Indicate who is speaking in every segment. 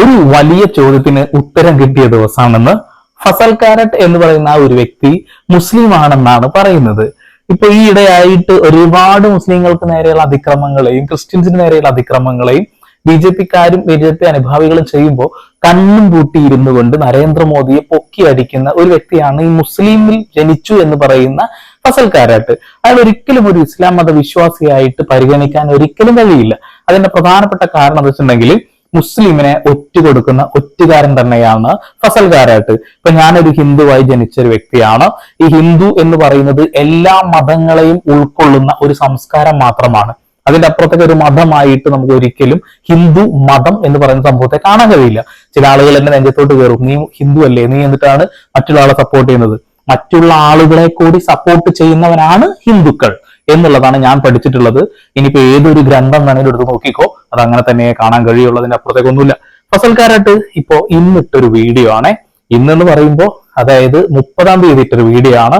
Speaker 1: ഒരു വലിയ ചോദ്യത്തിന് ഉത്തരം കിട്ടിയ ദിവസമാണെന്ന് ഫസൽ കാരറ്റ് എന്ന് പറയുന്ന ആ ഒരു വ്യക്തി മുസ്ലിം ആണെന്നാണ് പറയുന്നത്. ഇപ്പൊ ഈ ഇടയായിട്ട് ഒരുപാട് മുസ്ലിങ്ങൾക്ക് നേരെയുള്ള അതിക്രമങ്ങളെയും ക്രിസ്ത്യൻസിന് നേരെയുള്ള അതിക്രമങ്ങളെയും ബി ജെ പിക്കാരും ബി ജെ പി അനുഭാവികളും ചെയ്യുമ്പോൾ കണ്ണും പൂട്ടിയിരുന്നു കൊണ്ട് നരേന്ദ്രമോദിയെ പൊക്കി അടിക്കുന്ന ഒരു വ്യക്തിയാണ് ഈ മുസ്ലിമിൽ ജനിച്ചു എന്ന് പറയുന്ന ഫസൽ കാരാട്ട് അയാൾ ഒരിക്കലും ഒരു ഇസ്ലാം മത വിശ്വാസിയായിട്ട് പരിഗണിക്കാൻ ഒരിക്കലും കഴിയില്ല. അതിന്റെ പ്രധാനപ്പെട്ട കാരണം എന്ന് വെച്ചിട്ടുണ്ടെങ്കിൽ മുസ്ലിമിനെ ഒറ്റ കൊടുക്കുന്ന ഒറ്റുകാരൻ തന്നെയാണ് ഫസൽകാരായിട്ട് ഇപ്പൊ ഞാനൊരു ഹിന്ദുവായി ജനിച്ച ഒരു വ്യക്തിയാണ്. ഈ ഹിന്ദു എന്ന് പറയുന്നത് എല്ലാ മതങ്ങളെയും ഉൾക്കൊള്ളുന്ന ഒരു സംസ്കാരം മാത്രമാണ്. അതിന്റെ അപ്പുറത്തേക്ക് ഒരു മതമായിട്ട് നമുക്ക് ഒരിക്കലും ഹിന്ദു മതം എന്ന് പറയുന്ന സംഭവത്തെ കാണാൻ കഴിയില്ല. ചില ആളുകൾ എന്നെ നെഞ്ചത്തോട്ട് കയറും. നീ ഹിന്ദു അല്ലേ? നീ എന്നിട്ടാണ് മറ്റുള്ള ആളെ സപ്പോർട്ട് ചെയ്യുന്നത്. മറ്റുള്ള ആളുകളെ കൂടി സപ്പോർട്ട് ചെയ്യുന്നവനാണ് ഹിന്ദുക്കൾ എന്നുള്ളതാണ് ഞാൻ പഠിച്ചിട്ടുള്ളത്. ഇനിയിപ്പോ ഏതൊരു ഗ്രന്ഥം വേണമെങ്കിലും എടുത്ത് നോക്കിക്കോ. അത് അങ്ങനെ തന്നെ കാണാൻ കഴിയുള്ളതിന്റെ അപ്പുറത്തേക്ക് അപ്പുറത്തേക്കൊന്നുമില്ല. ഫസൽക്കാരായിട്ട് ഇപ്പോ ഇന്നിട്ടൊരു വീഡിയോ ആണ്. ഇന്നെന്ന് പറയുമ്പോൾ അതായത് മുപ്പതാം തീയതി ഇട്ടൊരു വീഡിയോ ആണ്.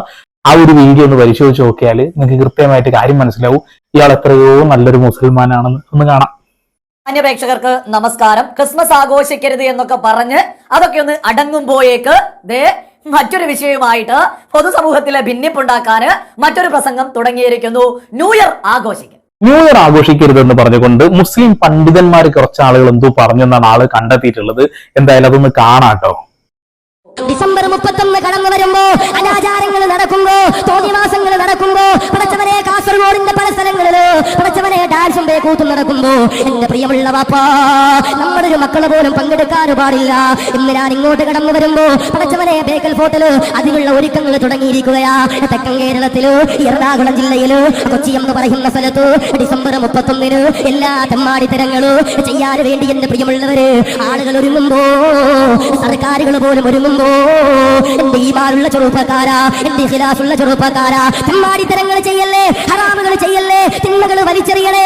Speaker 1: ആ ഒരു വീഡിയോ ഒന്ന് പരിശോധിച്ച് നോക്കിയാൽ നിങ്ങൾക്ക് കൃത്യമായിട്ട് കാര്യം മനസ്സിലാവും. ഇയാൾ എത്രയോ നല്ലൊരു മുസൽമാനാണെന്ന് ഒന്ന് കാണാം.
Speaker 2: മാന്യപ്രേക്ഷകർക്ക് നമസ്കാരം. ക്രിസ്മസ് ആഘോഷിക്കരുത് എന്നൊക്കെ പറഞ്ഞ് അതൊക്കെ ഒന്ന് അടങ്ങുമ്പോയേക്ക് മറ്റൊരു വിഷയവുമായിട്ട് പൊതുസമൂഹത്തിലെ ഭിന്നിപ്പുണ്ടാക്കാന് മറ്റൊരു പ്രസംഗം തുടങ്ങിയിരിക്കുന്നു. ന്യൂ ഇയർ
Speaker 1: ന്യൂ ഇയർ ആഘോഷിക്കരുതെന്ന് പറഞ്ഞുകൊണ്ട് മുസ്ലിം പണ്ഡിതന്മാർ കുറച്ച് ആളുകൾ എന്തോ പറഞ്ഞെന്നാണ് ആൾ കണ്ടെത്തിയിട്ടുള്ളത്. എന്തായാലും അതൊന്ന് കാണാട്ടോ.
Speaker 3: മുപ്പത്തൊന്ന് കടന്നു വരുമ്പോ അനാചാരങ്ങൾ നടക്കുമ്പോ തോന്നിവാസങ്ങൾ നടക്കുമ്പോ പടച്ചവനെ കാസർഗോഡിന്റെ പല സ്ഥലങ്ങളിൽ പടച്ചവനെ ഡാൻസും കൂത്തും നടക്കുമ്പോ എന്റെ പ്രിയമുള്ള വാപ്പാ നമ്മുടെ ഒരു മക്കൾ പോലും പങ്കെടുക്കാൻ പാടില്ല. ഇന്ന് ഞാൻ ഇങ്ങോട്ട് കടന്നു വരുമ്പോ പടച്ചവനെ ബേക്കൽ ഫോർട്ടിൽ അതിനുള്ള ഒരുക്കങ്ങൾ തുടങ്ങിയിരിക്കുകയാ. തെക്കൻ കേരളത്തിൽ എറണാകുളം ജില്ലയിൽ കൊച്ചി എന്ന് പറയുന്ന സ്ഥലത്ത് ഡിസംബർ മുപ്പത്തൊന്നിന് എല്ലാ തെമ്മാടിത്തരങ്ങളും ചെയ്യാൻ വേണ്ടി എന്റെ പ്രിയമുള്ളവര് ആളുകൾ ഒരുങ്ങുമ്പോ സർക്കാരുകൾ പോലും ഒരുങ്ങുമ്പോ എന്റെ ഈമാനുള്ള ചെറുപ്പക്കാരാ എന്റെ ഖിലാഫുള്ള ചെറുപ്പക്കാരാ. തെമ്മാടിത്തരങ്ങൾ ചെയ്യല്ലേ ഹറാമുകൾ ചെയ്യല്ലേ തിന്മകൾ വലിച്ചെറിയണേ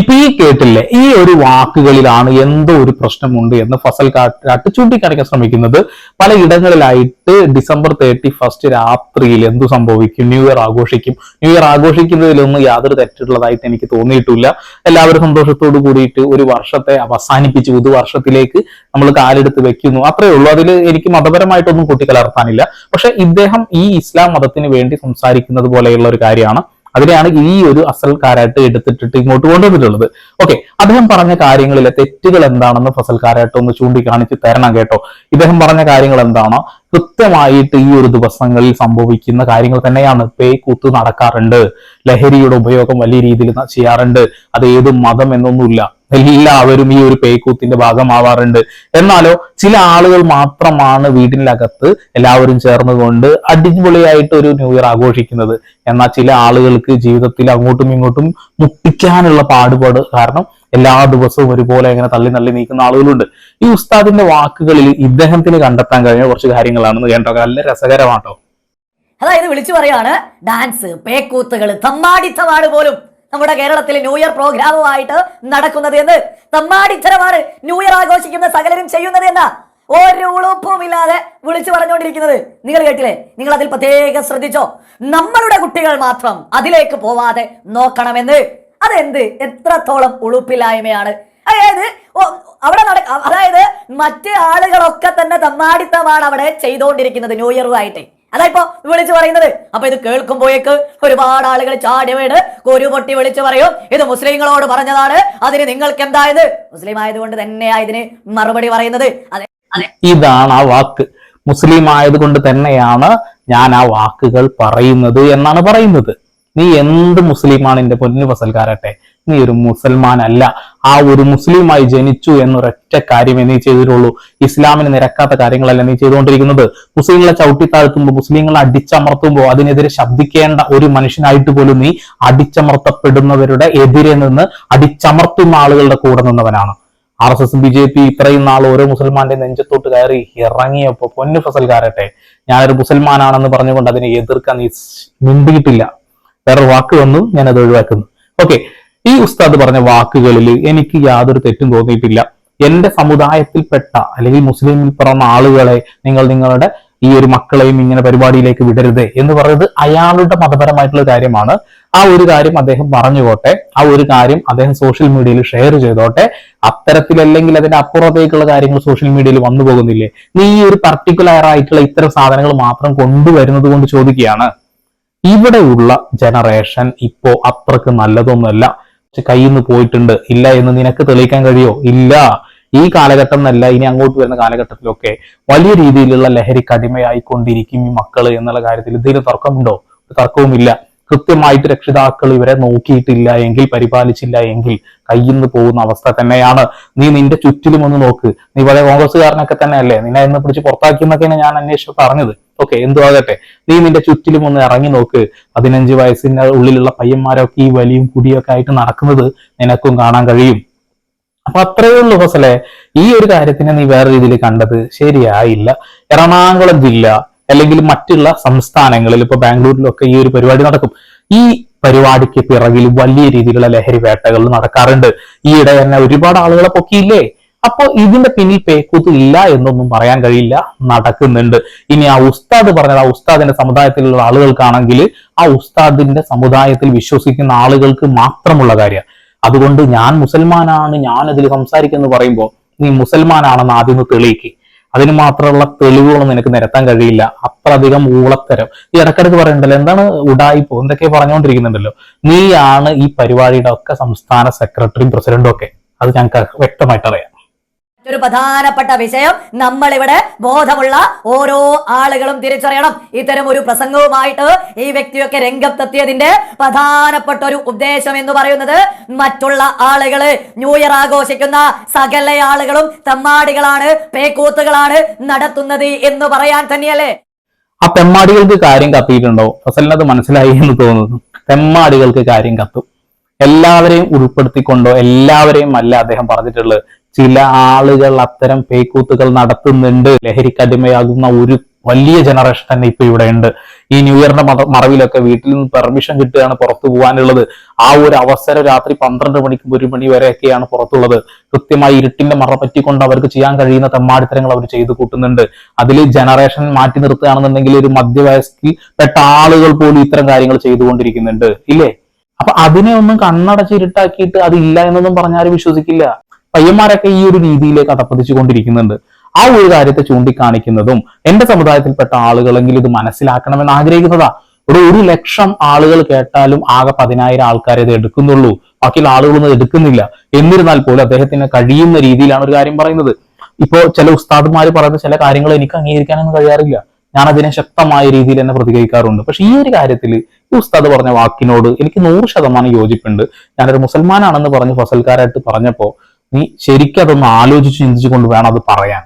Speaker 1: ഇപ്പൊ ഈ കേട്ടില്ലേ ഈ ഒരു വാക്കുകളിലാണ് എന്തോ ഒരു പ്രശ്നമുണ്ട് എന്ന് ഫസൽ കാട്ട് ചൂണ്ടിക്കാണിക്കാൻ ശ്രമിക്കുന്നത്. പല ഇടങ്ങളിലായിട്ട് ഡിസംബർ തേർട്ടി ഫസ്റ്റ് രാത്രിയിൽ എന്തു സംഭവിക്കും? ന്യൂ ഇയർ ആഘോഷിക്കും. ന്യൂ ഇയർ ആഘോഷിക്കുന്നതിലൊന്നും യാതൊരു തെറ്റുള്ളതായിട്ട് എനിക്ക് തോന്നിയിട്ടില്ല. എല്ലാവരും സന്തോഷത്തോടു കൂടിയിട്ട് ഒരു വർഷത്തെ അവസാനിപ്പിച്ച് പുതുവർഷത്തിലേക്ക് നമ്മൾ കാലെടുത്ത് വെക്കുന്നു. അത്രേ ഉള്ളൂ. അതിൽ എനിക്ക് മതപരമായിട്ടൊന്നും കൂട്ടിക്കലർത്താനില്ല. പക്ഷെ ഇദ്ദേഹം ഈ ഇസ്ലാം മതത്തിന് വേണ്ടി സംസാരിക്കുന്നത് പോലെയുള്ള ഒരു കാര്യമാണ്. അതിനെയാണ് ഈ ഒരു അസൽക്കാരായിട്ട് എടുത്തിട്ടിട്ട് ഇങ്ങോട്ട് കൊണ്ടുവന്നിട്ടുള്ളത്. ഓക്കെ അദ്ദേഹം പറഞ്ഞ കാര്യങ്ങളിലെ തെറ്റുകൾ എന്താണെന്ന് ഫസൽക്കാരായിട്ട് ഒന്ന് ചൂണ്ടിക്കാണിച്ച് തരണം കേട്ടോ. ഇദ്ദേഹം പറഞ്ഞ കാര്യങ്ങൾ എന്താണോ? കൃത്യമായിട്ട് ഈ ഒരു ദിവസങ്ങളിൽ സംഭവിക്കുന്ന കാര്യങ്ങൾ തന്നെയാണ് പേ കൂത്ത് നടക്കാറുണ്ട്. ലഹരിയുടെ ഉപയോഗം വലിയ രീതിയിൽ ചെയ്യാറുണ്ട്. അത് ഏത് മതം എന്നൊന്നുമില്ല. എല്ലാവരും ഈ ഒരു പേക്കൂത്തിന്റെ ഭാഗമാവാറുണ്ട്. എന്നാലോ ചില ആളുകൾ മാത്രമാണ് വീടിനകത്ത് എല്ലാവരും ചേർന്നുകൊണ്ട് അടിപൊളിയായിട്ട് ഒരു ന്യൂ ഇയർ ആഘോഷിക്കുന്നത്. എന്നാൽ ചില ആളുകൾക്ക് ജീവിതത്തിൽ അങ്ങോട്ടും ഇങ്ങോട്ടും മുട്ടിക്കാനുള്ള പാടുപാട് കാരണം എല്ലാ ദിവസവും ഒരുപോലെ ഇങ്ങനെ തള്ളി തള്ളി നീക്കുന്ന ആളുകളുണ്ട്. ഈ ഉസ്താദിന്റെ വാക്കുകളിൽ ഇദ്ദേഹത്തിന് കണ്ടെത്താൻ കഴിഞ്ഞ കുറച്ച് കാര്യങ്ങളാണെന്ന് കേട്ടോ. നല്ല രസകരമാട്ടോ.
Speaker 2: അതായത് വിളിച്ചു പറയാണ് ഡാൻസ് പേക്കൂത്തുകൾ തമ്മാടിത്തമാണ് പോലും നമ്മുടെ കേരളത്തിലെ ന്യൂ ഇയർ പ്രോഗ്രാമുമായിട്ട് നടക്കുന്നത് എന്ന്. തമ്മാടിത്തരമാണ് ന്യൂ ഇയർ ആഘോഷിക്കുന്ന സകലരും ചെയ്യുന്നത് എന്നാ. ഒരു ഉളുപ്പുമില്ലാതെ വിളിച്ചു പറഞ്ഞുകൊണ്ടിരിക്കുന്നത്. നിങ്ങൾ കേട്ടില്ലേ? നിങ്ങൾ അതിൽ പ്രത്യേകം ശ്രദ്ധിച്ചോ? നമ്മളുടെ കുട്ടികൾ മാത്രം അതിലേക്ക് പോവാതെ നോക്കണമെന്ന്. അതെന്ത്? എത്രത്തോളം ഉളുപ്പില്ലായ്മയാണ്. അതായത് അവിടെ നട അതായത് മറ്റ് ആളുകളൊക്കെ തന്നെ തമ്മാടിത്തമാണ് അവിടെ ചെയ്തുകൊണ്ടിരിക്കുന്നത് ന്യൂ ഇയറുമായിട്ട്. അതാ ഇപ്പൊ വിളിച്ചു പറയുന്നത് അപ്പൊ ഇത് കേൾക്കുമ്പോഴേക്ക് ഒരുപാട് ആളുകൾ ചാടി വീട് ഒരു പൊട്ടി വിളിച്ചു പറയും ഇത് മുസ്ലിങ്ങളോട് പറഞ്ഞതാണ് അതിന് നിങ്ങൾക്ക് എന്തായത് മുസ്ലിം ആയതുകൊണ്ട് തന്നെയാ ഇതിന് മറുപടി പറയുന്നത്. അതെ. അതെ.
Speaker 1: ഇതാണ് ആ വാക്ക്. മുസ്ലിം ആയതുകൊണ്ട് തന്നെയാണ് ഞാൻ ആ വാക്കുകൾ പറയുന്നത് എന്നാണ് പറയുന്നത്. നീ എന്ത് മുസ്ലിമാണ് എന്റെ പൊന്നു ഫസൽക്കാരട്ടെ? നീ ഒരു മുസൽമാൻ അല്ല ആ ഒരു മുസ്ലിമായി ജനിച്ചു എന്നൊരൊറ്റ കാര്യമേ നീ ചെയ്തിട്ടുള്ളൂ. ഇസ്ലാമിന് നിരക്കാത്ത കാര്യങ്ങളല്ല നീ ചെയ്തുകൊണ്ടിരിക്കുന്നത്? മുസ്ലിങ്ങളെ ചവിട്ടിത്താഴ്ത്തുമ്പോൾ മുസ്ലിങ്ങളെ അടിച്ചമർത്തുമ്പോൾ അതിനെതിരെ ശബ്ദിക്കേണ്ട ഒരു മനുഷ്യനായിട്ട് പോലും നീ അടിച്ചമർത്തപ്പെടുന്നവരുടെ എതിരെ നിന്ന് അടിച്ചമർത്തുന്ന ആളുകളുടെ കൂടെ നിന്നവനാണ്. R S S B J P ഇത്രയും നാൾ ഓരോ മുസൽമാന്റെ നെഞ്ചത്തോട്ട് കയറി ഇറങ്ങിയപ്പോ പൊന്നു ഫസൽക്കാരട്ടെ ഞാനൊരു മുസൽമാനാണെന്ന് പറഞ്ഞുകൊണ്ട് അതിനെ എതിർക്കാൻ നീ മിണ്ടിയിട്ടില്ല. വേറെ വാക്ക് വന്നു ഞാൻ അത് ഒഴിവാക്കുന്നു. ഓക്കെ ഈ ഉസ്താദ് പറഞ്ഞ വാക്കുകളിൽ എനിക്ക് യാതൊരു തെറ്റും തോന്നിയിട്ടില്ല. എന്റെ സമുദായത്തിൽപ്പെട്ട അല്ലെങ്കിൽ മുസ്ലിമിൽ പിറന്ന ആളുകളെ നിങ്ങൾ നിങ്ങളുടെ ഈ ഒരു മക്കളെയും ഇങ്ങനെ പരിപാടിയിലേക്ക് വിടരുത് എന്ന് പറയുന്നത് അയാളുടെ മതപരമായിട്ടുള്ള കാര്യമാണ്. ആ ഒരു കാര്യം അദ്ദേഹം പറഞ്ഞുകൊട്ടെ ആ ഒരു കാര്യം അദ്ദേഹം സോഷ്യൽ മീഡിയയിൽ ഷെയർ ചെയ്തോട്ടെ. അത്തരത്തിലല്ലെങ്കിൽ അതിന്റെ അപ്പുറത്തേക്കുള്ള കാര്യങ്ങൾ സോഷ്യൽ മീഡിയയിൽ വന്നു പോകുന്നില്ലേ? നീ ഈ ഒരു പർട്ടിക്കുലർ ആയിട്ടുള്ള ഇത്തരം സാധനങ്ങൾ മാത്രം കൊണ്ടുവരുന്നത് കൊണ്ട് ചോദിക്കുകയാണ്. ഇവിടെയുള്ള ജനറേഷൻ ഇപ്പോ അത്രയ്ക്ക് നല്ലതൊന്നുമല്ല. കയ്യിൽ നിന്ന് പോയിട്ടുണ്ട്. ഇല്ല എന്ന് നിനക്ക് തെളിയിക്കാൻ കഴിയോ? ഇല്ല. ഈ കാലഘട്ടം എന്നല്ല ഇനി അങ്ങോട്ട് വരുന്ന കാലഘട്ടത്തിലൊക്കെ വലിയ രീതിയിലുള്ള ലഹരിക്ക് അടിമയായിക്കൊണ്ടിരിക്കും ഈ മക്കൾ എന്നുള്ള കാര്യത്തിൽ ഇതിന് തർക്കമുണ്ടോ? തർക്കവുമില്ല. കൃത്യമായിട്ട് രക്ഷിതാക്കൾ ഇവരെ നോക്കിയിട്ടില്ല എങ്കിൽ പരിപാലിച്ചില്ല എങ്കിൽ കയ്യിൽ നിന്ന് പോകുന്ന അവസ്ഥ തന്നെയാണ്. നീ നിന്റെ ചുറ്റിലും ഒന്ന് നോക്ക്. നീ വളരെ കോൺഗ്രസ്സുകാരനൊക്കെ തന്നെയല്ലേ? നിന്നെ എന്ന് പിടിച്ച് പുറത്താക്കിയെന്നൊക്കെയാണ് ഞാൻ അന്വേഷിച്ച് പറഞ്ഞത്. ഓക്കെ എന്തു ആകട്ടെ നീ നിന്റെ ചുറ്റിലും ഒന്ന് ഇറങ്ങി നോക്ക്. പതിനഞ്ച് വയസ്സിന് ഉള്ളിലുള്ള പയ്യന്മാരൊക്കെ ഈ വലിയും കുടിയൊക്കെ ആയിട്ട് നടക്കുന്നത് നിനക്കും കാണാൻ കഴിയും. അപ്പൊ അത്രയേ ഉള്ളൂ ഫസലെ. ഈ ഒരു കാര്യത്തിനെ നീ വേറെ രീതിയിൽ കണ്ടത് ശരിയായില്ല. എറണാകുളം ജില്ല അല്ലെങ്കിൽ മറ്റുള്ള സംസ്ഥാനങ്ങളിൽ ഇപ്പൊ ബാംഗ്ലൂരിലൊക്കെ ഈ ഒരു പരിപാടി നടക്കും. ഈ പരിപാടിക്ക് പിറകിൽ വലിയ രീതിയിലുള്ള ലഹരി വേട്ടകൾ നടക്കാറുണ്ട്. ഈയിടെ തന്നെ ഒരുപാട് ആളുകളെ പൊക്കിയില്ലേ? അപ്പൊ ഇതിന്റെ പിന്നിൽ പേക്കൂത്ത് ഇല്ല എന്നൊന്നും പറയാൻ കഴിയില്ല. നടക്കുന്നുണ്ട്. ഇനി ആ ഉസ്താദ് പറഞ്ഞത് ആ ഉസ്താദിന്റെ സമുദായത്തിലുള്ള ആളുകൾക്കാണെങ്കിൽ ആ ഉസ്താദിന്റെ സമുദായത്തിൽ വിശ്വസിക്കുന്ന ആളുകൾക്ക് മാത്രമുള്ള കാര്യം അതുകൊണ്ട് ഞാൻ മുസൽമാനാണ് ഞാൻ അതിൽ സംസാരിക്കുന്നു പറയുമ്പോൾ നീ മുസൽമാനാണെന്ന് ആദ്യം തെളിയിക്ക്. അതിന് മാത്രമുള്ള തെളിവുകളൊന്നും നിനക്ക് നിരത്താൻ കഴിയില്ല. അത്ര അധികം ഊളത്തരം. ഈ ഇടക്കിടക്ക് പറയണ്ടല്ലോ എന്താണ് ഉടായിപ്പോ എന്തൊക്കെ പറഞ്ഞുകൊണ്ടിരിക്കുന്നുണ്ടല്ലോ. നീയാണ് ഈ പരിപാടിയുടെ ഒക്കെ സംസ്ഥാന സെക്രട്ടറിയും പ്രസിഡന്റും ഒക്കെ. അത് ഞങ്ങൾക്ക് വ്യക്തമായിട്ട് അറിയാം.
Speaker 2: ഒരു പ്രധാനപ്പെട്ട വിഷയം. നമ്മളിവിടെ ബോധമുള്ള ഓരോ ആളുകളും തിരിച്ചറിയണം. ഇത്തരം ഒരു പ്രസംഗവുമായിട്ട് ഈ വ്യക്തിയൊക്കെ രംഗത്തെത്തിയതിന്റെ പ്രധാനപ്പെട്ട ഒരു ഉദ്ദേശം എന്ന് പറയുന്നത് മറ്റുള്ള ആളുകൾ ന്യൂ ഇയർ ആഘോഷിക്കുന്ന സകല ആളുകളും തെമ്മാടികളാണ് പേക്കൂത്തുകളാണ് നടത്തുന്നത് എന്ന് പറയാൻ തന്നെയല്ലേ?
Speaker 1: ആ തെമ്മാടികൾക്ക് കാര്യം കത്തിയിട്ടുണ്ടോ? ഫസലിനത് മനസ്സിലായി എന്ന് തോന്നുന്നു. തെമ്മാടികൾക്ക് കാര്യം കത്തും. എല്ലാവരെയും ഉൾപ്പെടുത്തിക്കൊണ്ടോ? എല്ലാവരെയും അല്ല അദ്ദേഹം പറഞ്ഞിട്ടുള്ളത്. ചില ആളുകൾ അത്തരം പേക്കൂത്തുകൾ നടത്തുന്നുണ്ട്. ലഹരിക്ക് അടിമയാകുന്ന ഒരു വലിയ ജനറേഷൻ തന്നെ ഇപ്പൊ ഇവിടെ ഉണ്ട്. ഈ ന്യൂ ഇയറിന്റെ മറ- മറവിലൊക്കെ വീട്ടിൽ നിന്ന് പെർമിഷൻ കിട്ടുകയാണ് പുറത്തു പോകാനുള്ളത്. ആ ഒരു അവസരം രാത്രി പന്ത്രണ്ട് മണിക്ക് ഒരു മണി വരെയൊക്കെയാണ് പുറത്തുള്ളത്. കൃത്യമായി ഇരുട്ടിന്റെ മറ പറ്റിക്കൊണ്ട് അവർക്ക് ചെയ്യാൻ കഴിയുന്ന തെമ്മാടിത്തരങ്ങൾ അവർ ചെയ്തു കൂട്ടുന്നുണ്ട്. അതിൽ ജനറേഷൻ മാറ്റി നിർത്തുകയാണെന്നുണ്ടെങ്കിൽ ഒരു മധ്യവയസ്കിൽ പെട്ട ആളുകൾ പോലും ഇത്തരം കാര്യങ്ങൾ ചെയ്തുകൊണ്ടിരിക്കുന്നുണ്ട്. ഇല്ലേ? അപ്പൊ അതിനെ ഒന്നും കണ്ണടച്ച് ഇരുട്ടാക്കിയിട്ട് ഇല്ല എന്നൊന്നും പറഞ്ഞാലും വിശ്വസിക്കില്ല. പയ്യന്മാരൊക്കെ ഈ ഒരു രീതിയിലേക്ക് അതപ്പതിച്ചു കൊണ്ടിരിക്കുന്നുണ്ട് ആ ഒരു കാര്യത്തെ ചൂണ്ടിക്കാണിക്കുന്നതും എന്റെ സമുദായത്തിൽപ്പെട്ട ആളുകളെങ്കിലും ഇത് മനസ്സിലാക്കണമെന്ന് ആഗ്രഹിക്കുന്നതാ. ഇവിടെ ഒരു ലക്ഷം ആളുകൾ കേട്ടാലും ആകെ പതിനായിരം ആൾക്കാരെ ഇത് എടുക്കുന്നുള്ളൂ. ബാക്കിയുള്ള ആളുകളൊന്നും എടുക്കുന്നില്ല. എന്നിരുന്നാൽ പോലും അദ്ദേഹത്തിന് കഴിയുന്ന രീതിയിലാണ് ഒരു കാര്യം പറയുന്നത്. ഇപ്പോ ചില ഉസ്താദുമാർ പറയുന്ന ചില കാര്യങ്ങൾ എനിക്ക് അംഗീകരിക്കാനൊന്നും കഴിയാറില്ല. ഞാൻ അതിനെ ശക്തമായ രീതിയിൽ തന്നെ പ്രതികരിക്കാറുണ്ട്. പക്ഷെ ഈ ഒരു കാര്യത്തിൽ ഈ ഉസ്താദ് പറഞ്ഞ വാക്കിനോട് എനിക്ക് നൂറ് ശതമാനം യോജിപ്പുണ്ട്. ഞാനൊരു മുസൽമാനാണെന്ന് പറഞ്ഞ് ഫസൽക്കാരായിട്ട് പറഞ്ഞപ്പോ നീ ശരിക്കും അതൊന്ന് ആലോചിച്ച് ചിന്തിച്ചുകൊണ്ട് വേണം അത് പറയാൻ.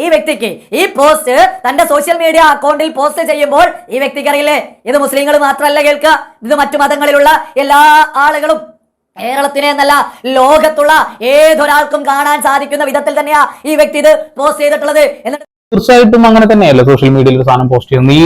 Speaker 2: ഈ വ്യക്തിക്ക് ഈ പോസ്റ്റ് തന്റെ സോഷ്യൽ മീഡിയ അക്കൗണ്ടിൽ പോസ്റ്റ് ചെയ്യുമ്പോൾ ഈ വ്യക്തിക്ക് അറിയില്ലേ? ഇത് മുസ്ലിങ്ങൾ മാത്രമല്ല കേൾക്കുക ഇത് മറ്റു മതങ്ങളിലുള്ള എല്ലാ ആളുകളും. കേരളത്തിനെ എന്നല്ല ലോകത്തുള്ള ഏതൊരാൾക്കും കാണാൻ സാധിക്കുന്ന വിധത്തിൽ തന്നെയാ ഈ വ്യക്തി ഇത് പോസ്റ്റ് ചെയ്തിട്ടുള്ളത്. എന്നിട്ട്
Speaker 1: തീർച്ചയായിട്ടും അങ്ങനെ തന്നെയല്ലേ സോഷ്യൽ മീഡിയയിൽ ഒരു സാധനം പോസ്റ്റ് ചെയ്യുന്നത്? നീ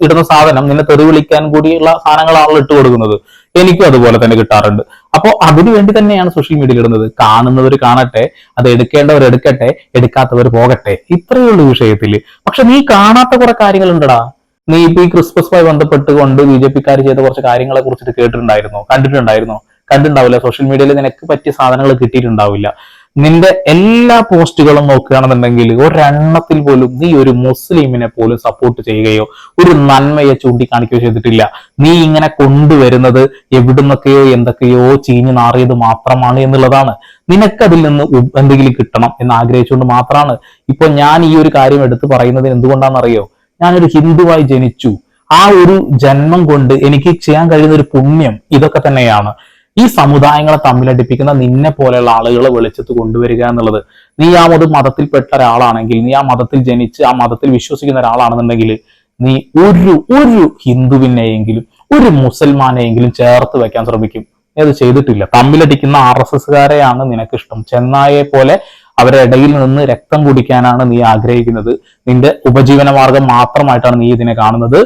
Speaker 1: ഇടുന്ന സാധനം നിന്നെ തെറി വിളിക്കാൻ കൂടിയുള്ള സാധനങ്ങളാണല്ലോ ഇട്ട് കൊടുക്കുന്നത് എനിക്കും അതുപോലെ തന്നെ കിട്ടാറുണ്ട്. അപ്പോൾ അതിനു വേണ്ടി തന്നെയാണ് സോഷ്യൽ മീഡിയയിൽ ഇടുന്നത്. കാണുന്നവർ കാണട്ടെ അത് എടുക്കേണ്ടവർ എടുക്കട്ടെ എടുക്കാത്തവർ പോകട്ടെ. ഇത്രയേ ഉള്ളൂ വിഷയത്തിൽ പക്ഷെ നീ കാണാത്ത കുറെ കാര്യങ്ങളുണ്ടടാ. നീ ഇപ്പൊ ഈ ക്രിസ്മസുമായി ബന്ധപ്പെട്ടുകൊണ്ട് ബി ജെ പിക്കാർ ചെയ്ത കുറച്ച് കാര്യങ്ങളെ കുറിച്ചിട്ട് കേട്ടിട്ടുണ്ടായിരുന്നോ? കണ്ടിട്ടുണ്ടായിരുന്നോ? കണ്ടിട്ടുണ്ടാവില്ല. സോഷ്യൽ മീഡിയയിൽ നിനക്ക് പറ്റിയ സാധനങ്ങൾ കിട്ടിയിട്ടുണ്ടാവില്ല. നിന്റെ എല്ലാ പോസ്റ്റുകളും നോക്കുകയാണെന്നുണ്ടെങ്കിൽ ഒരെണ്ണത്തിൽ പോലും നീ ഒരു മുസ്ലിമിനെ പോലും സപ്പോർട്ട് ചെയ്യുകയോ ഒരു നന്മയെ ചൂണ്ടിക്കാണിക്കുകയോ ചെയ്തിട്ടില്ല. നീ ഇങ്ങനെ കൊണ്ടുവരുന്നത് എവിടുന്നൊക്കെയോ എന്തൊക്കെയോ ചീഞ്ഞു നാറിയത് മാത്രമാണ് എന്നുള്ളതാണ്. നിനക്കതിൽ നിന്ന് എന്തെങ്കിലും കിട്ടണം എന്ന് ആഗ്രഹിച്ചുകൊണ്ട് മാത്രമാണ്. ഇപ്പൊ ഞാൻ ഈ ഒരു കാര്യം എടുത്ത് പറയുന്നത് എന്തുകൊണ്ടാണെന്നറിയോ? ഞാനൊരു ഹിന്ദുവായി ജനിച്ചു. ആ ഒരു ജന്മം കൊണ്ട് എനിക്ക് ചെയ്യാൻ കഴിയുന്ന ഒരു പുണ്യം ഇതൊക്കെ തന്നെയാണ്. ഈ സമുദായങ്ങളെ തമ്മിലടിപ്പിക്കുന്ന നിന്നെ പോലെയുള്ള ആളുകളെ വെളിച്ചത്ത് കൊണ്ടുവരിക എന്നുള്ളത്. നീ ആ ഒരു മതത്തിൽപ്പെട്ട ഒരാളാണെങ്കിൽ നീ ആ മതത്തിൽ ജനിച്ച് ആ മതത്തിൽ വിശ്വസിക്കുന്ന ഒരാളാണെന്നുണ്ടെങ്കിൽ നീ ഒരു ഒരു ഹിന്ദുവിനെയെങ്കിലും ഒരു മുസൽമാനെയെങ്കിലും ചേർത്ത് വെക്കാൻ ശ്രമിക്കും. നീ അത് ചെയ്തിട്ടില്ല. തമ്മിലടിക്കുന്ന ആർ എസ് എസ്സുകാരെയാണ് നിനക്കിഷ്ടം. ചെന്നായെ പോലെ അവരുടെ ഇടയിൽ നിന്ന് രക്തം കുടിക്കാനാണ് നീ ആഗ്രഹിക്കുന്നത്. നിന്റെ ഉപജീവന മാർഗം മാത്രമായിട്ടാണ് നീ ഇതിനെ കാണുന്നത്.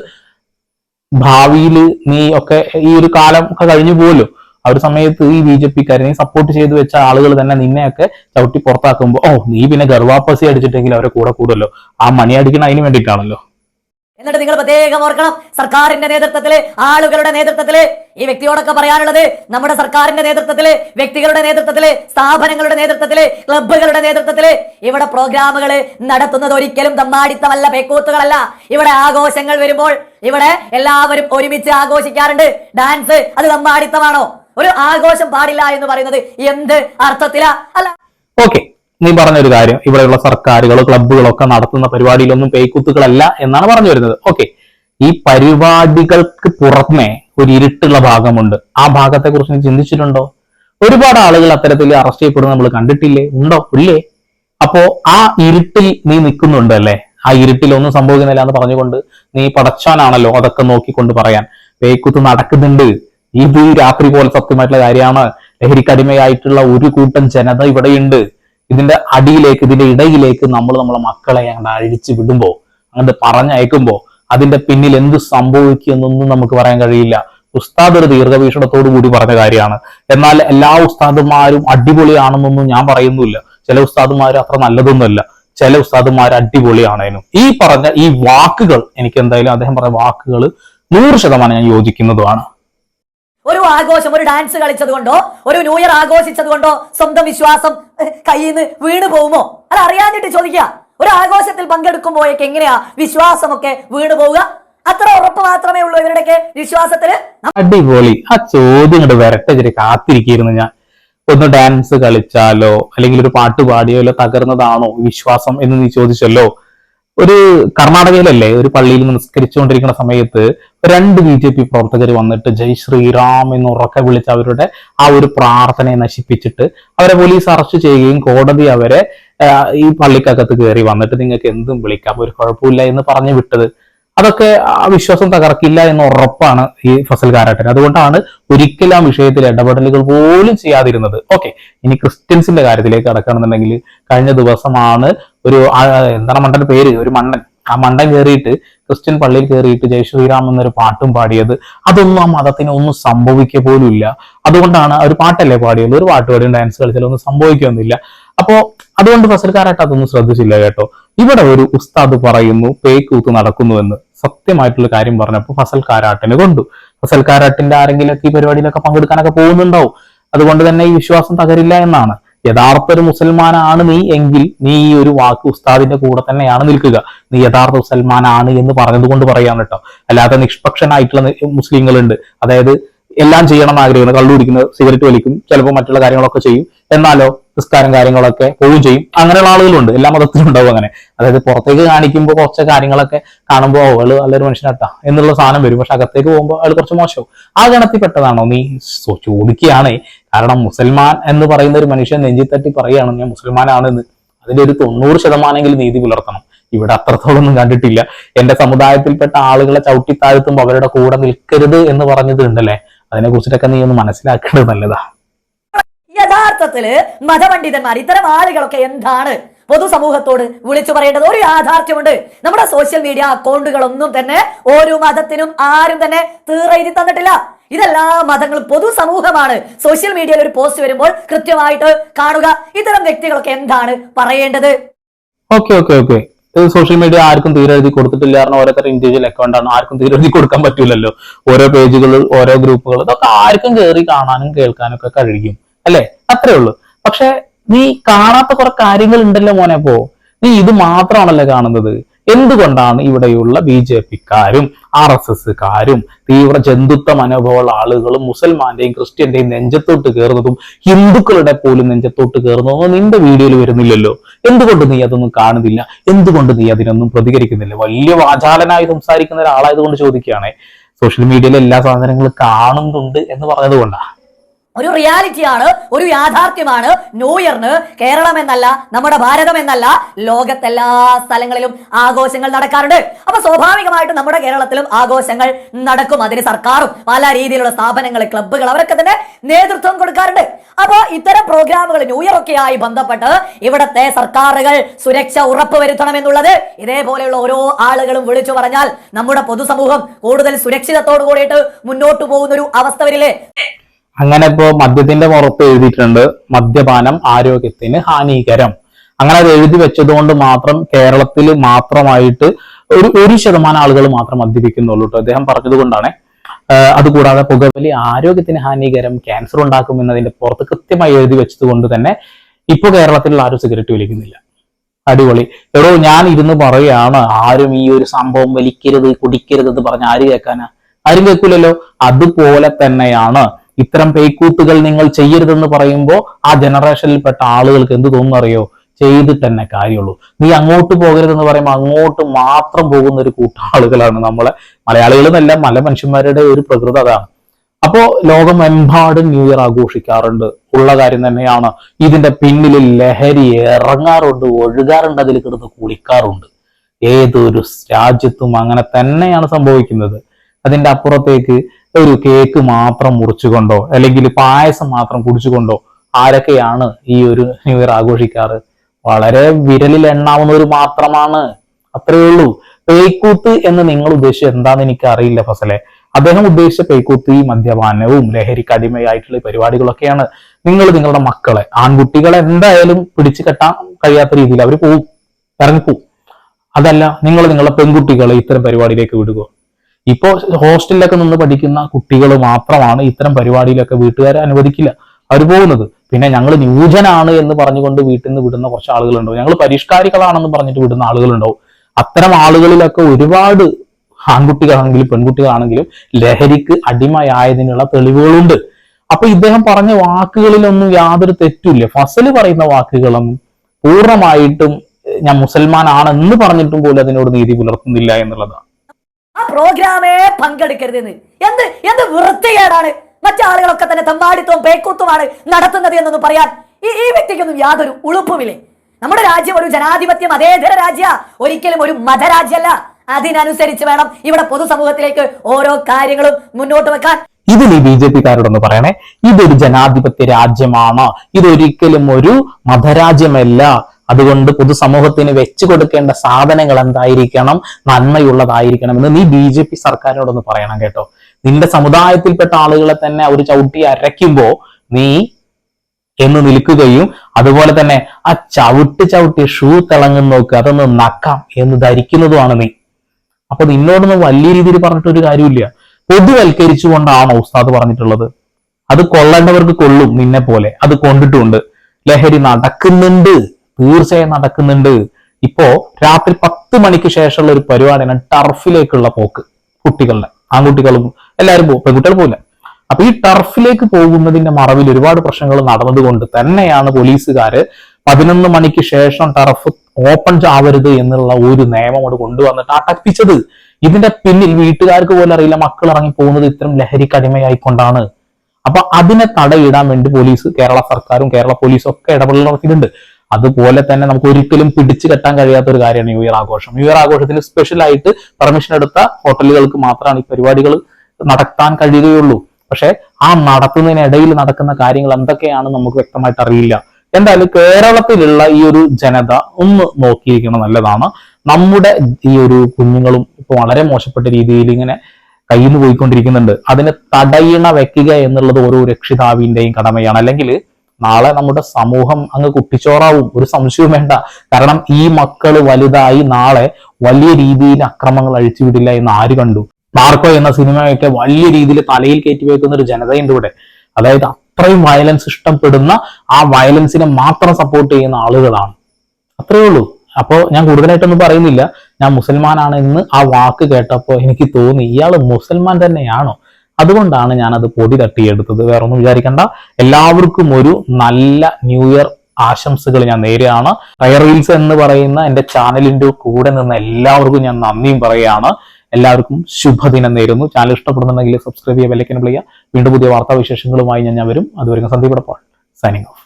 Speaker 1: ഭാവിയിൽ നീ ഒക്കെ ഈ ഒരു കാലം ഒക്കെ കഴിഞ്ഞു പോലും ആ ഒരു സമയത്ത് ഈ ബി ജെ പിക്കാരെ നീ സപ്പോർട്ട് ചെയ്ത് വെച്ച ആളുകൾ തന്നെ നിന്നെയൊക്കെ ചവിട്ടി പുറത്താക്കുമ്പോൾ ഓ നീ പിന്നെ ഗർവാപ്പസി അടിച്ചിട്ടെങ്കിൽ അവരെ കൂടെ കൂടുമല്ലോ ആ മണി അടിക്കണ അതിന് വേണ്ടിയിട്ടാണല്ലോ.
Speaker 2: എന്നിട്ട് നിങ്ങൾ പ്രത്യേകം ഓർക്കണം സർക്കാരിന്റെ നേതൃത്വത്തിൽ ആളുകളുടെ നേതൃത്വത്തിൽ ഈ വ്യക്തിയോടൊക്കെ പറയാനുള്ളത് നമ്മുടെ സർക്കാരിന്റെ നേതൃത്വത്തിൽ വ്യക്തികളുടെ നേതൃത്വത്തിൽ സ്ഥാപനങ്ങളുടെ നേതൃത്വത്തിൽ ക്ലബുകളുടെ നേതൃത്വത്തിൽ. ഇവിടെ പ്രോഗ്രാമുകൾ നടത്തുന്നത് ഒരിക്കലും തമ്മാടിത്തമല്ല പേക്കൂത്തുകളല്ല. ഇവിടെ ആഘോഷങ്ങൾ വരുമ്പോൾ ഇവിടെ എല്ലാവരും ഒരുമിച്ച് ആഘോഷിക്കാറുണ്ട്. ഡാൻസ് അത് തമ്മാടിത്തമാണോ? ഒരു ആഘോഷം പാടില്ല എന്ന് പറയുന്നത് എന്ത് അർത്ഥത്തിലാ? അല്ല.
Speaker 1: ഓക്കെ. നീ പറഞ്ഞ ഒരു കാര്യം. ഇവിടെയുള്ള സർക്കാരുകളോ ക്ലബുകളോ ഒക്കെ നടത്തുന്ന പരിപാടിയിലൊന്നും പേയ്ക്കുത്തുകളല്ല എന്നാണ് പറഞ്ഞു വരുന്നത്. ഓക്കെ. ഈ പരിപാടികൾക്ക് പുറമെ ഒരു ഇരുട്ടുള്ള ഭാഗമുണ്ട്. ആ ഭാഗത്തെ കുറിച്ച് നീ ചിന്തിച്ചിട്ടുണ്ടോ? ഒരുപാട് ആളുകൾ അത്തരത്തിൽ അറസ്റ്റ് ചെയ്യപ്പെടുന്നത് നമ്മൾ കണ്ടിട്ടില്ലേ? ഉണ്ടോ? ഇല്ലേ? അപ്പോ ആ ഇരുട്ടിൽ നീ നിൽക്കുന്നുണ്ട് അല്ലേ? ആ ഇരുട്ടിൽ ഒന്നും സംഭവിക്കുന്നില്ല എന്ന് പറഞ്ഞുകൊണ്ട് നീ പടച്ചാനാണല്ലോ അതൊക്കെ നോക്കിക്കൊണ്ട് പറയാൻ. പേക്കുത്ത് നടക്കുന്നുണ്ട്. ഇത് രാത്രി പോലെ സത്യമായിട്ടുള്ള കാര്യമാണ്. ലഹരിക്കടിമയായിട്ടുള്ള ഒരു കൂട്ടം ജനത ഇവിടെയുണ്ട്. ഇതിന്റെ അടിയിലേക്ക് ഇതിന്റെ ഇടയിലേക്ക് നമ്മൾ നമ്മളെ മക്കളെ അങ്ങോട്ട് അഴിച്ചു വിടുമ്പോ അങ്ങോട്ട് പറഞ്ഞയക്കുമ്പോ അതിന്റെ പിന്നിൽ എന്ത് സംഭവിക്കുമെന്നൊന്നും നമുക്ക് പറയാൻ കഴിയില്ല. ഉസ്താദ് ഒരു ദീർഘവീക്ഷണത്തോടു കൂടി പറഞ്ഞ കാര്യമാണ്. എന്നാൽ എല്ലാ ഉസ്താദുമാരും അടിപൊളിയാണെന്നൊന്നും ഞാൻ പറയുന്നില്ല ചില ഉസ്താദുമാർ അത്ര നല്ലതൊന്നുമല്ല. ചില ഉസ്താദുമാർ അടിപൊളിയാണേനും. ഈ പറഞ്ഞ ഈ വാക്കുകൾ എനിക്ക് എന്തായാലും അദ്ദേഹം പറഞ്ഞ വാക്കുകൾ നൂറ് ശതമാനം ഞാൻ യോജിക്കുന്നതുമാണ്.
Speaker 2: ഒരു ആഘോഷം ഒരു ഡാൻസ് കളിച്ചത് കൊണ്ടോ ഒരു ന്യൂ ഇയർ ആഘോഷിച്ചത് കൊണ്ടോ സ്വന്തം വിശ്വാസം കയ്യിൽ നിന്ന് വീണു പോകുമോ? അത് അറിയാഞ്ഞിട്ട് ചോദിക്കുക. ഒരു ആഘോഷത്തിൽ പങ്കെടുക്കുമ്പോഴേക്ക് എങ്ങനെയാ വിശ്വാസമൊക്കെ വീണു പോവുക? അത്ര ഉറപ്പ് മാത്രമേ ഉള്ളൂ ഇവരുടെയൊക്കെ വിശ്വാസത്തിൽ.
Speaker 1: അടിപൊളി. ആ ചോദ്യം കണ്ട് വരട്ടെ കാത്തിരിക്കുന്നു ഞാൻ. ഒന്ന് ഡാൻസ് കളിച്ചാലോ അല്ലെങ്കിൽ ഒരു പാട്ട് പാടിയോ തകർന്നതാണോ വിശ്വാസം എന്ന് നീ ചോദിച്ചല്ലോ. ഒരു കർണാടകയിലല്ലേ ഒരു പള്ളിയിൽ നിസ്കരിച്ചുകൊണ്ടിരിക്കുന്ന സമയത്ത് രണ്ട് ബി ജെ പി പ്രവർത്തകർ വന്നിട്ട് ജയ് ശ്രീറാം എന്ന് ഉറക്കെ വിളിച്ച് അവരുടെ ആ ഒരു പ്രാർത്ഥനയെ നശിപ്പിച്ചിട്ട് അവരെ പോലീസ് അറസ്റ്റ് ചെയ്യുകയും കോടതി അവരെ ഈ പള്ളിക്കകത്ത് കയറി വന്നിട്ട് നിങ്ങൾക്ക് എന്തും വിളിക്കാം ഒരു കുഴപ്പമില്ല എന്ന് പറഞ്ഞു വിട്ടത്. അതൊക്കെ ആ വിശ്വാസം തകർക്കില്ല എന്ന് ഉറപ്പാണ് ഈ ഫസൽ കാരാട്ടൻ അതുകൊണ്ടാണ് ഒരിക്കലും ആ വിഷയത്തിൽ ഇടപെടലുകൾ പോലും ചെയ്യാതിരുന്നത്. ഓക്കെ ഇനി ക്രിസ്ത്യൻസിന്റെ കാര്യത്തിലേക്ക് കടക്കുകയാണെന്നുണ്ടെങ്കിൽ കഴിഞ്ഞ ദിവസമാണ് ഒരു എന്താണ് മണ്ടന്റെ പേര്? ഒരു മണ്ടൻ. ആ മണ്ടൻ കയറിയിട്ട് ക്രിസ്ത്യൻ പള്ളിയിൽ കയറിയിട്ട് ജയ് ശ്രീറാം എന്നൊരു പാട്ടും പാടിയത്. അതൊന്നും ആ മതത്തിന് ഒന്നും സംഭവിക്കുക പോലും ഇല്ല അതുകൊണ്ടാണ് ഒരു പാട്ടല്ലേ പാടിയത്. ഒരു പാട്ട് പാടിയും ഡാൻസ് കളിച്ചാലും ഒന്നും സംഭവിക്കുകയൊന്നുമില്ല അപ്പോ അതുകൊണ്ട് ഫസൽക്കാരായിട്ട് അതൊന്നും ശ്രദ്ധിച്ചില്ല കേട്ടോ. ഇവിടെ ഒരു ഉസ്താദ് പറയുന്നു പേക്കൂത്ത് നടക്കുന്നുവെന്ന് സത്യമായിട്ടുള്ള കാര്യം പറഞ്ഞപ്പോൾ ഫസൽ കാരാട്ടിന് കൊണ്ടു. ഫസൽ കാരാട്ടിന്റെ ആരെങ്കിലൊക്കെ ഈ പരിപാടിയിലൊക്കെ പങ്കെടുക്കാനൊക്കെ പോകുന്നുണ്ടാവും. അതുകൊണ്ട് തന്നെ ഈ വിശ്വാസം തകരില്ല എന്നാണ്. യഥാർത്ഥ ഒരു മുസൽമാനാണ് നീ എങ്കിൽ നീ ഈ ഒരു വാക്ക് ഉസ്താദിന്റെ കൂടെ തന്നെയാണ് നിൽക്കുക. നീ യഥാർത്ഥ മുസൽമാനാണ് എന്ന് പറഞ്ഞതുകൊണ്ട് പറയാൻ കേട്ടോ. അല്ലാതെ നിഷ്പക്ഷനായിട്ടുള്ള മുസ്ലിങ്ങളുണ്ട്. അതായത് എല്ലാം ചെയ്യണം എന്ന് ആഗ്രഹിക്കുന്നത് കള്ളു സിഗരറ്റ് വലിക്കും ചിലപ്പോൾ മറ്റുള്ള കാര്യങ്ങളൊക്കെ ചെയ്യും. എന്നാലോ നിസ്കാരം കാര്യങ്ങളൊക്കെ പോവുകയും ചെയ്യും. അങ്ങനെയുള്ള ആളുകളുണ്ട്. എല്ലാ മതത്തിലും ഉണ്ടാവും അങ്ങനെ. അതായത് പുറത്തേക്ക് കാണിക്കുമ്പോൾ കുറച്ച് കാര്യങ്ങളൊക്കെ കാണുമ്പോൾ അവൾ നല്ലൊരു മനുഷ്യനെത്താ എന്നുള്ള സാധനം വരും. പക്ഷെ അകത്തേക്ക് പോകുമ്പോൾ അയാൾ കുറച്ച് മോശവും ആ ഗണത്തിൽ പെട്ടതാണോ നീ ചോദിക്കുകയാണ് കാരണം മുസൽമാൻ എന്ന് പറയുന്ന ഒരു മനുഷ്യൻ നെഞ്ചി തട്ടി പറയുകയാണ് ഞാൻ മുസൽമാനാണെന്ന്. അതിന്റെ ഒരു തൊണ്ണൂറ് ശതമാനെങ്കിലും നീതി പുലർത്തണം. ഇവിടെ അത്രത്തോളൊന്നും കണ്ടിട്ടില്ല. എന്റെ സമുദായത്തിൽപ്പെട്ട ആളുകളെ ചവിട്ടി താഴ്ത്തുമ്പോൾ അവരുടെ കൂടെ നിൽക്കരുത് എന്ന് പറഞ്ഞത് ഉണ്ടല്ലേ? അതിനെ കുറിച്ചിട്ടൊക്കെ നീ ഒന്ന് മനസ്സിലാക്കേണ്ടത് നല്ലതാ.
Speaker 2: യഥാർത്ഥത്തിൽ മതപണ്ഡിതന്മാർ ഇത്തരം ആളുകളൊക്കെ എന്താണ്? പൊതുസമൂഹത്തോട് വിളിച്ചു പറയേണ്ടത് ഒരു യാഥാർത്ഥ്യമുണ്ട്. നമ്മുടെ സോഷ്യൽ മീഡിയ അക്കൗണ്ടുകളൊന്നും തന്നെ ഓരോ മതത്തിനും ആരും തന്നെ തീറെഴുതി തന്നിട്ടില്ല. ഇതെല്ലാ മതങ്ങളും പൊതുസമൂഹമാണ്. സോഷ്യൽ മീഡിയയിൽ ഒരു പോസ്റ്റ് വരുമ്പോൾ കൃത്യമായിട്ട് കാണുക ഇത്തരം വ്യക്തികളൊക്കെ എന്താണ് പറയേണ്ടത്?
Speaker 1: Okay okay okay social media ആർക്കും തീരെ എഴുതി കൊടുത്തിട്ടില്ല കാരണം ഓരോരുത്തർ ഇൻഡിവിജ്വൽ അക്കൗണ്ട് ആണ്. ആർക്കും തീരെ എഴുതി കൊടുക്കാൻ പറ്റൂലല്ലോ. ഓരോ പേജുകൾ ഓരോ ഗ്രൂപ്പുകൾ ഇതൊക്കെ ആർക്കും കയറി കാണാനും കേൾക്കാനും ഒക്കെ കഴിയും. അല്ലെ? അത്രേ ഉള്ളൂ. പക്ഷെ നീ കാണാത്ത കുറെ കാര്യങ്ങൾ ഉണ്ടല്ലോ മോനെ പോ. നീ ഇത് മാത്രമാണല്ലോ കാണുന്നത്. എന്തുകൊണ്ടാണ് ഇവിടെയുള്ള ബി ജെ പിക്കാരും ആർ എസ് എസ്സുകാരും തീവ്ര ജന്തുത്വ മനോഭാവമുള്ള ആളുകളും മുസൽമാന്റെയും ക്രിസ്ത്യന്റെയും നെഞ്ചത്തോട്ട് കയറുന്നതും ഹിന്ദുക്കളുടെ പോലും നെഞ്ചത്തോട്ട് കയറുന്നതും നിന്റെ വീഡിയോയിൽ വരുന്നില്ലല്ലോ. എന്തുകൊണ്ട് നീ അതൊന്നും കാണുന്നില്ല? എന്തുകൊണ്ട് നീ അതിനൊന്നും പ്രതികരിക്കുന്നില്ല? വലിയ വാചാലനായി സംസാരിക്കുന്ന ഒരാളായതുകൊണ്ട് ചോദിക്കുകയാണെ. സോഷ്യൽ മീഡിയയിലെ എല്ലാ സാധനങ്ങളും കാണുന്നുണ്ട് എന്ന് പറഞ്ഞത് കൊണ്ടാണ്
Speaker 2: ഒരു റിയാലിറ്റിയാണ് ഒരു യാഥാർത്ഥ്യമാണ് ന്യൂ ഇയറിന് കേരളം എന്നല്ല നമ്മുടെ ഭാരതം എന്നല്ല ലോകത്തെല്ലാ സ്ഥലങ്ങളിലും ആഘോഷങ്ങൾ നടക്കാറുണ്ട്. അപ്പൊ സ്വാഭാവികമായിട്ടും നമ്മുടെ കേരളത്തിലും ആഘോഷങ്ങൾ നടക്കും. അതിന് സർക്കാരും പല രീതിയിലുള്ള സ്ഥാപനങ്ങൾ ക്ലബ്ബുകൾ അവരൊക്കെ തന്നെ നേതൃത്വം കൊടുക്കാറുണ്ട്. അപ്പോ ഇത്തരം പ്രോഗ്രാമുകൾ ന്യൂ ഇയർ ഒക്കെ ആയി ബന്ധപ്പെട്ട് ഇവിടത്തെ സർക്കാരുകൾ സുരക്ഷ ഉറപ്പുവരുത്തണം എന്നുള്ളത് ഇതേപോലെയുള്ള ഓരോ ആളുകളും വിളിച്ചു പറഞ്ഞാൽ നമ്മുടെ പൊതുസമൂഹം കൂടുതൽ സുരക്ഷിതത്തോടു കൂടിയിട്ട് മുന്നോട്ട് പോകുന്ന ഒരു അവസ്ഥ വരില്ലേ?
Speaker 1: അങ്ങനെ ഇപ്പോ മദ്യത്തിന്റെ പുറത്ത് എഴുതിയിട്ടുണ്ട് മദ്യപാനം ആരോഗ്യത്തിന് ഹാനികരം. അങ്ങനെ അത് എഴുതി വെച്ചതുകൊണ്ട് മാത്രം കേരളത്തിൽ മാത്രമായിട്ട് ഒരു ഒരു ശതമാനം ആളുകൾ മാത്രം മദ്യപിക്കുന്നുള്ളൂ കേട്ടോ അദ്ദേഹം പറഞ്ഞത് കൊണ്ടാണ്. അതുകൂടാതെ പുകവലി ആരോഗ്യത്തിന് ഹാനികരം ക്യാൻസർ ഉണ്ടാക്കും എന്നതിന്റെ പുറത്ത് കൃത്യമായി എഴുതി വെച്ചത് കൊണ്ട് തന്നെ ഇപ്പൊ കേരളത്തിലുള്ള ആരും സിഗരറ്റ് വലിക്കുന്നില്ല. അടിപൊളി. എടോ ഞാൻ ഇരുന്ന് പറയാണ് ആരും ഈ ഒരു സംഭവം വലിക്കരുത് കുടിക്കരുത് എന്ന് പറഞ്ഞ ആര് കേൾക്കാനാ? ആരും കേൾക്കൂലല്ലോ. അതുപോലെ തന്നെയാണ്. ഇത്തരം പേക്കൂത്തുകൾ നിങ്ങൾ ചെയ്യരുതെന്ന് പറയുമ്പോൾ ആ ജനറേഷനിൽപ്പെട്ട ആളുകൾക്ക് എന്ത് തോന്നുന്നറിയോ? ചെയ്തിട്ട് തന്നെ കാര്യമുള്ളൂ. നീ അങ്ങോട്ട് പോകരുതെന്ന് പറയുമ്പോൾ അങ്ങോട്ട് മാത്രം പോകുന്ന ഒരു കൂട്ടം ആളുകളാണ് നമ്മളെ മലയാളികൾ എന്നല്ല മല മനുഷ്യന്മാരുടെ ഒരു പ്രകൃതി അതാണ് അപ്പോ ലോകമെമ്പാടും ന്യൂ ഇയർ ആഘോഷിക്കാറുണ്ട്. ഉള്ള കാര്യം തന്നെയാണ്. ഇതിന്റെ പിന്നിൽ ലഹരി ഇറങ്ങാറുണ്ട് ഒഴുകാറുണ്ട് അതിൽ കിടന്ന് കുളിക്കാറുണ്ട്. ഏതൊരു രാജ്യത്തും അങ്ങനെ തന്നെയാണ് സംഭവിക്കുന്നത്. അതിന്റെ അപ്പുറത്തേക്ക് ഒരു കേക്ക് മാത്രം മുറിച്ചുകൊണ്ടോ അല്ലെങ്കിൽ പായസം മാത്രം കുടിച്ചുകൊണ്ടോ ആരൊക്കെയാണ് ഈ ഒരു ന്യൂ ഇയർ ആഘോഷിക്കാറ്? വളരെ വിരലിൽ എണ്ണാവുന്നവർ മാത്രമാണ്. അത്രയേ ഉള്ളൂ. പേക്കൂത്ത് എന്ന് നിങ്ങൾ ഉദ്ദേശിച്ചത് എന്താന്ന് എനിക്ക് അറിയില്ല ഫസലെ. അദ്ദേഹം ഉദ്ദേശിച്ച പേക്കൂത്ത് ഈ മദ്യപാനവും ലഹരിക്ക് അടിമയായിട്ടുള്ള പരിപാടികളൊക്കെയാണ്. നിങ്ങൾ നിങ്ങളുടെ മക്കളെ ആൺകുട്ടികളെ എന്തായാലും പിടിച്ചു കെട്ടാൻ കഴിയാത്ത രീതിയിൽ അവർ പോവും ഇറങ്ങിപ്പോവും. അതല്ല നിങ്ങൾ നിങ്ങളുടെ പെൺകുട്ടികളെ ഇത്തരം പരിപാടിയിലേക്ക് വിടുക. ഇപ്പോ ഹോസ്റ്റലിലൊക്കെ നിന്ന് പഠിക്കുന്ന കുട്ടികൾ മാത്രമാണ് ഇത്തരം പരിപാടിയിലൊക്കെ വീട്ടുകാരെ അനുവദിക്കില്ല. അവർ പോകുന്നത്. പിന്നെ ഞങ്ങൾ ന്യൂജനാണ് എന്ന് പറഞ്ഞുകൊണ്ട് വീട്ടിൽ നിന്ന് വിടുന്ന കുറച്ച് ആളുകളുണ്ടാവും. ഞങ്ങൾ പരിഷ്കാരികളാണെന്ന് പറഞ്ഞിട്ട് വിടുന്ന ആളുകളുണ്ടാവും. അത്തരം ആളുകളിലൊക്കെ ഒരുപാട് ആൺകുട്ടികളാണെങ്കിലും പെൺകുട്ടികളാണെങ്കിലും ലഹരിക്ക് അടിമയായതിനുള്ള തെളിവുകളുണ്ട്. അപ്പൊ ഇദ്ദേഹം പറഞ്ഞ വാക്കുകളിലൊന്നും യാതൊരു തെറ്റുമില്ല. ഫസൽ പറയുന്ന വാക്കുകളും പൂർണമായിട്ടും ഞാൻ മുസൽമാൻ ആണെന്ന് പറഞ്ഞിട്ടും പോലും അതിനോട് നീതി പുലർത്തുന്നില്ല എന്നുള്ളതാണ്.
Speaker 2: പ്രോഗ്രാമേ പങ്കെടുക്കരുതെന്ന്. എന്ത്? എന്ത് വൃത്തികേടാണ്? മറ്റാളുകളൊക്കെ തന്നെ തമ്പാടിത്തവും പേക്കൂത്തുമാണ് നടത്തുന്നത് എന്നൊന്നും പറയാൻ ഈ ഈ വ്യക്തിക്കൊന്നും യാതൊരു ഉളുപ്പുമില്ലേ? നമ്മുടെ രാജ്യം ഒരു ജനാധിപത്യം അതേതര രാജ്യ ഒരിക്കലും ഒരു മതരാജ്യമല്ല. അതിനനുസരിച്ച് വേണം ഇവിടെ പൊതുസമൂഹത്തിലേക്ക് ഓരോ കാര്യങ്ങളും മുന്നോട്ട് വെക്കാൻ.
Speaker 1: ഇതിൽ ഈ ബി ജെ പിക്കാരോടൊന്ന് പറയണേ ഇതൊരു ജനാധിപത്യ രാജ്യമാണ്. ഇതൊരിക്കലും ഒരു മതരാജ്യമല്ല. അതുകൊണ്ട് പൊതുസമൂഹത്തിന് വെച്ചു കൊടുക്കേണ്ട സാധനങ്ങൾ എന്തായിരിക്കണം? നന്മയുള്ളതായിരിക്കണം എന്ന് നീ ബി ജെ പി സർക്കാരിനോടൊന്ന് പറയണം കേട്ടോ. നിന്റെ സമുദായത്തിൽപ്പെട്ട ആളുകളെ തന്നെ അവർ ചവിട്ടി അരയ്ക്കുമ്പോ നീ എന്ന് നിൽക്കുകയും അതുപോലെ തന്നെ ആ ചവിട്ട് ചവിട്ടി ഷൂ തിളങ്ങും നോക്ക് അതൊന്ന് നക്കാം എന്ന് ധരിക്കുന്നതുമാണ് നീ. അപ്പൊ നിന്നോടൊന്നും വലിയ രീതിയിൽ പറഞ്ഞിട്ടൊരു കാര്യമില്ല. പൊതുവൽക്കരിച്ചുകൊണ്ടാണോ ഉസ്താദ് പറഞ്ഞിട്ടുള്ളത്. അത് കൊള്ളേണ്ടവർക്ക് കൊള്ളും നിന്നെ പോലെ. അത് കൊണ്ടിട്ടുണ്ട്. ലഹരി നടക്കുന്നുണ്ട്. തീർച്ചയായും നടക്കുന്നുണ്ട്. ഇപ്പോ രാത്രി പത്ത് മണിക്ക് ശേഷമുള്ള ഒരു പരിപാടിയാണ് ടർഫിലേക്കുള്ള പോക്ക് കുട്ടികളുടെ ആൺകുട്ടികളും എല്ലാവരും പോകും പെൺകുട്ടികൾ പോകില്ല അപ്പൊ ഈ ടർഫിലേക്ക് പോകുന്നതിന്റെ മറവിൽ ഒരുപാട് പ്രശ്നങ്ങൾ നടന്നതുകൊണ്ട് തന്നെയാണ് പോലീസുകാര് പതിനൊന്ന് മണിക്ക് ശേഷം ടർഫ് ഓപ്പൺ ആവരുത് എന്നുള്ള ഒരു നിയമം അവിടെ കൊണ്ടുവന്നിട്ട് അടപ്പിച്ചത് ഇതിന്റെ പിന്നിൽ വീട്ടുകാർക്ക് പോലും അറിയില്ല മക്കൾ ഇറങ്ങി പോകുന്നത് ഇത്തരം ലഹരിക്ക് അടിമയായിക്കൊണ്ടാണ്. അപ്പൊ അതിനെ തടയിടാൻ വേണ്ടി പോലീസ് കേരള സർക്കാരും കേരള പോലീസും ഒക്കെ ഇടപെടൽ നടത്തിയിട്ടുണ്ട്. അതുപോലെ തന്നെ നമുക്ക് ഒരിക്കലും പിടിച്ചു കെട്ടാൻ കഴിയാത്ത ഒരു കാര്യമാണ് ന്യൂ ഇയർ ആഘോഷം. ന്യൂ ഇയർ ആഘോഷത്തിന് സ്പെഷ്യൽ ആയിട്ട് പെർമിഷൻ എടുത്ത ഹോട്ടലുകൾക്ക് മാത്രമാണ് ഈ പരിപാടികൾ നടത്താൻ കഴിയുകയുള്ളൂ. പക്ഷെ ആ നടത്തുന്നതിനിടയിൽ നടക്കുന്ന കാര്യങ്ങൾ എന്തൊക്കെയാണ് നമുക്ക് വ്യക്തമായിട്ട് അറിയില്ല. എന്തായാലും കേരളത്തിലുള്ള ഈ ഒരു ജനത ഒന്ന് നോക്കിയിരിക്കണം നല്ലതാണ്. നമ്മുടെ ഈ ഒരു കുഞ്ഞുങ്ങളും ഇപ്പൊ വളരെ മോശപ്പെട്ട രീതിയിൽ ഇങ്ങനെ കയ്യിൽ നിന്ന് പോയിക്കൊണ്ടിരിക്കുന്നുണ്ട്. അതിനെ തടയിണ വെക്കുക എന്നുള്ളത് ഓരോ രക്ഷിതാവിന്റെയും കടമയാണ്. അല്ലെങ്കിൽ നാളെ നമ്മുടെ സമൂഹം അങ്ങ് കുട്ടിച്ചോറാവും. ഒരു സംശയവും വേണ്ട. കാരണം ഈ മക്കൾ വലുതായി നാളെ വലിയ രീതിയിൽ അക്രമങ്ങൾ അഴിച്ചുവിടില്ല എന്ന് ആര് കണ്ടു? മാർക്കോ എന്ന സിനിമയൊക്കെ വലിയ രീതിയിൽ തലയിൽ കയറ്റി വെക്കുന്ന ഒരു ജനതയുണ്ട് ഇവിടെ. അതായത് അത്രയും വയലൻസ് ഇഷ്ടപ്പെടുന്ന ആ വയലൻസിനെ മാത്രം സപ്പോർട്ട് ചെയ്യുന്ന ആളുകളാണ്. അത്രയേ ഉള്ളൂ. അപ്പോൾ ഞാൻ കൂടുതലായിട്ടൊന്നും പറയുന്നില്ല. ഞാൻ മുസൽമാനാണ് എന്ന് ആ വാക്ക് കേട്ടപ്പോൾ എനിക്ക് തോന്നി ഇയാൾ മുസൽമാൻ തന്നെയാണോ? അതുകൊണ്ടാണ് ഞാൻ അത് പൊടി തട്ടിയെടുത്തത്. വേറൊന്നും വിചാരിക്കേണ്ട. എല്ലാവർക്കും ഒരു നല്ല ന്യൂ ഇയർ ആശംസകൾ ഞാൻ നേരെയാണ് റീൽസ് എന്ന് പറയുന്ന എന്റെ ചാനലിന്റെ കൂടെ നിന്ന് എല്ലാവർക്കും ഞാൻ നന്ദിയും പറയുകയാണ്. എല്ലാവർക്കും ശുഭദിനം നേരുന്നു. ചാനൽ ഇഷ്ടപ്പെടുന്നുണ്ടെങ്കിൽ സബ്സ്ക്രൈബ് ചെയ്യുക ബെല്ലൈക്കൻ ചെയ്യുക. വീണ്ടും പുതിയ വാർത്താവിശേഷങ്ങളുമായി ഞാൻ ഞാൻ വരും. അതുവരെ സന്ദീപ് സൈനിങ് ഓഫ്